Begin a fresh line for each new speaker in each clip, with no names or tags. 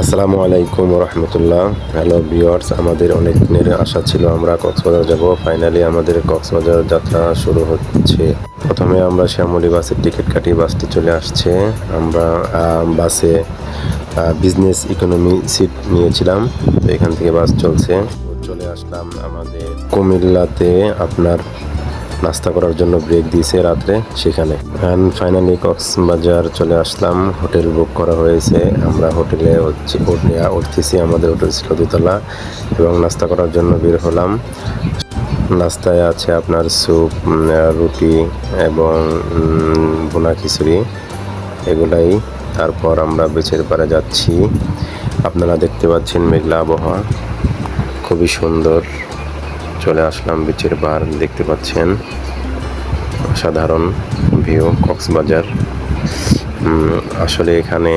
আসসালামু আলাইকুম রহমতুল্লাহ hello viewers আমাদের অনেক দিনের আশা ছিল আমরা কক্সবাজার যাব। ফাইনালি আমাদের কক্সবাজার যাত্রা শুরু হচ্ছে। প্রথমে আমরা শ্যামলী বাসের টিকিট কাটি বাসটি চলে আসছে। আমরা বাসে বিজনেস ইকোনমি সিট নিয়েছিলাম। তো এখান থেকে বাস চলছে। চলে আসলাম আমাদের কুমিল্লাতে আপনার নাস্তা করার জন্য ব্রেক দিয়েছে রাত্রে সেখানে। অ্যান্ড ফাইনালি কক্সবাজার চলে আসলাম। হোটেল বুক করা হয়েছে। আমরা হোটেলে হচ্ছে উঠে- উঠতেছি। আমাদের হোটেল ছিল দোতলা এবং নাস্তা করার জন্য বের হলাম। নাস্তায় আছে আপনার স্যুপ রুটি এবং বোনা খিচুড়ি। এগুলাই। তারপর আমরা বেচের পাড়ে যাচ্ছি। আপনারা দেখতে পাচ্ছেন মেঘলা আবহাওয়া। খুবই সুন্দর। চলে আসলাম বিচের বার, দেখতে পাচ্ছেন। অসাধারণ ভিউ, কক্সবাজার। আসলে এখানে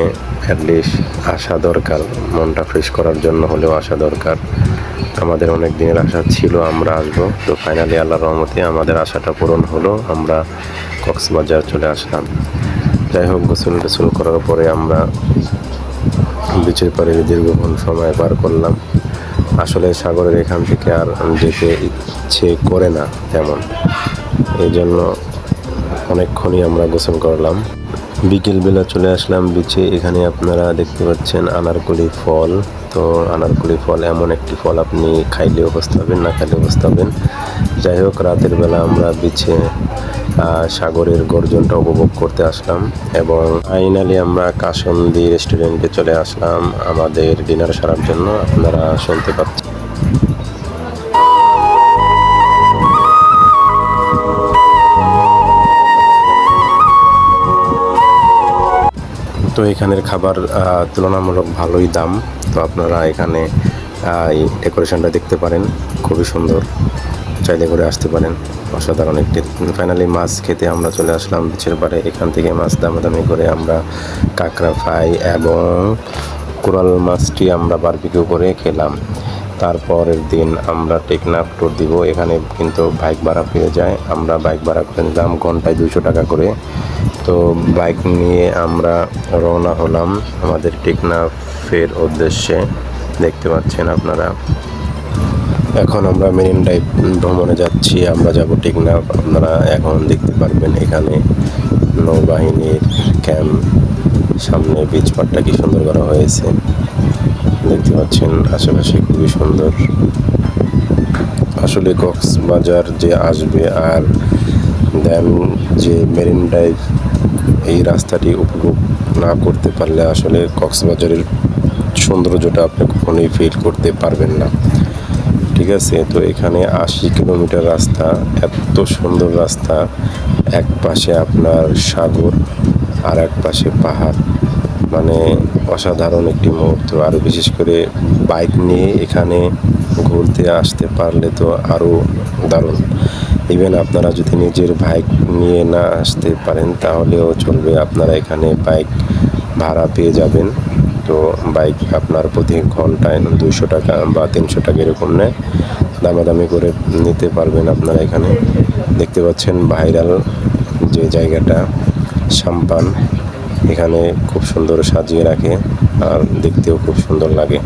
অ্যাটলিস্ট আসা দরকার। মনটা ফ্রেশ করার জন্য হলেও আসা দরকার। আমাদের অনেক দিনের আশা ছিল আমরা আসব। তো ফাইনালি আল্লাহ রহমতে আমাদের আশাটা পূরণ হলো। আমরা কক্সবাজার চলে আসলাম। যাই হোক, গোসল টোসল করার পরে আমরা বিচের পাড়ে দীর্ঘক্ষণ সময় পার করলাম। আসলে সাগরের এখান থেকে আর যেতে ইচ্ছে করে না তেমন। এই জন্য অনেকক্ষণই আমরা গোসল করলাম। বিকেলবেলা চলে আসলাম বিচে। এখানে আপনারা দেখতে পাচ্ছেন আনারকলি ফল। তো আনারকলি ফল এমন একটি ফল আপনি খাইলেও বসতে না খাইলেও বসতে যাই হোক, রাতের বেলা আমরা বিচে সাগরের গর্জনটা উপভোগ করতে আসলাম এবং ফাইনালি আমরা কাসন্দি রেস্টুরেন্টে চলে আসলাম আমাদের ডিনার সারার জন্য। আপনারা শুনতে পাচ্ছেন। তো এখানের খাবার তুলনামূলক ভালোই দাম। তো আপনারা এখানে এই ডেকোরেশনটা দেখতে পারেন। খুবই সুন্দর। চাইলে করে আসতে পারেন। অসাধারণ একটি ফাইনালি মাছ খেতে আমরা চলে আসলাম বিচের পাড়ে। এখান থেকে মাছ দামাদামি করে আমরা কাঁকড়া ফ্রাই এবং কোরাল মাছটি আমরা বারবিকিউ করে খেলাম। তারপরের দিন আমরা টেকনাফ ট্যুর দিব। এখানে কিন্তু বাইক ভাড়া পেয়ে যায়। আমরা বাইক ভাড়া করে নিলাম ঘন্টায় দুশো টাকা করে। তো বাইক নিয়ে আমরা রওনা হলাম আমাদের টেকনাফের উদ্দেশ্যে। দেখতে পাচ্ছেন আপনারা। এখন আমরা মেরিন ড্রাইভ ভ্রমণে যাচ্ছি, আমরা যাব টেকনাফ আপনারা এখন দেখতে পারবেন এখানে নৌবাহিনীর ক্যাম্প, সামনে বিচ পাড়টা কি সুন্দর করা হয়েছে। দেখতে পাচ্ছেন, আশেপাশে খুবই সুন্দর। আসলে কক্সবাজার যে আসবে আর দেন যে মেরিন ড্রাইভ এই রাস্তাটি উপভোগ না করতে পারলে আসলে কক্সবাজারের সৌন্দর্যটা আপনি কখনোই ফিল করতে পারবেন না। ঠিক আছে? তো এখানে আশি কিলোমিটার রাস্তা, এত সুন্দর রাস্তা। এক পাশে আপনার সাগর, আর এক পাশে পাহাড়। মানে অসাধারণ একটি মুহূর্ত। আর বিশেষ করে বাইক নিয়ে এখানে ঘুরতে আসতে পারলে তো আরও দারুণ। ইভেন আপনারা যদি নিজের বাইক নিয়ে না আসতে পারেন, তাহলেও চলবে। আপনারা এখানে বাইক ভাড়া পেয়ে যাবেন। তো বাইক আপনার প্রতি ঘন্টায় দুইশো টাকা বা তিনশো টাকা এরকম নেয়। দামাদামি করে নিতে পারবেন আপনারা এখানে। দেখতে পাচ্ছেন ভাইরাল যে জায়গাটা, সাম্পান, এখানে খুব সুন্দর সাজিয়ে রাখে আর দেখতেও খুব সুন্দর লাগে।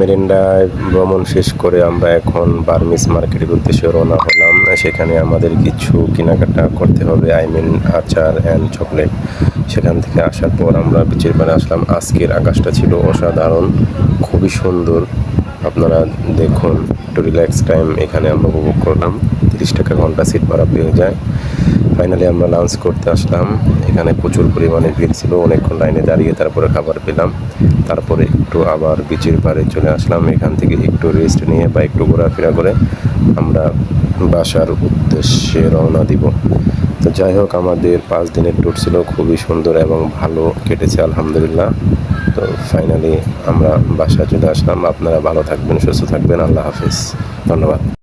মেরিন্ডায় ভ্রমণ শেষ করে আমরা এখন বার্মিস মার্কেটের উদ্দেশ্যে রওনা হলাম। সেখানে আমাদের কিছু কেনাকাটা করতে হবে আই মিন আচার অ্যান্ড চকলেট সেখান থেকে আসার পর আমরা বিচের আসলাম। আজকের আকাশটা ছিল অসাধারণ, খুবই সুন্দর। আপনারা দেখুন, একটু রিল্যাক্স টাইম এখানে আমরা উপভোগ করলাম। তিরিশ টাকা ঘণ্টা সিট ভাড়া পেয়ে যায়। ফাইনালি আমরা লাঞ্চ করতে আসলাম। এখানে প্রচুর পরিমাণে ভিড় ছিল, অনেকক্ষণ লাইনে দাঁড়িয়ে তারপরে খাবার পেলাম। তারপরে একটু আবার বিচের পাড়ে চলে আসলাম। এখান থেকে একটু রেস্ট নিয়ে বা একটু ঘোরাফেরা করে আমরা বাসার উদ্দেশ্যে রওনা দিব। তো যাই হোক, আমাদের পাঁচ দিনের ট্যুর ছিল, খুবই সুন্দর এবং ভালো কেটেছে, আলহামদুলিল্লাহ। তো ফাইনালি আমরা বাসায় চলে আসলাম। আপনারা ভালো থাকবেন, সুস্থ থাকবেন। আল্লাহ হাফিজ। ধন্যবাদ।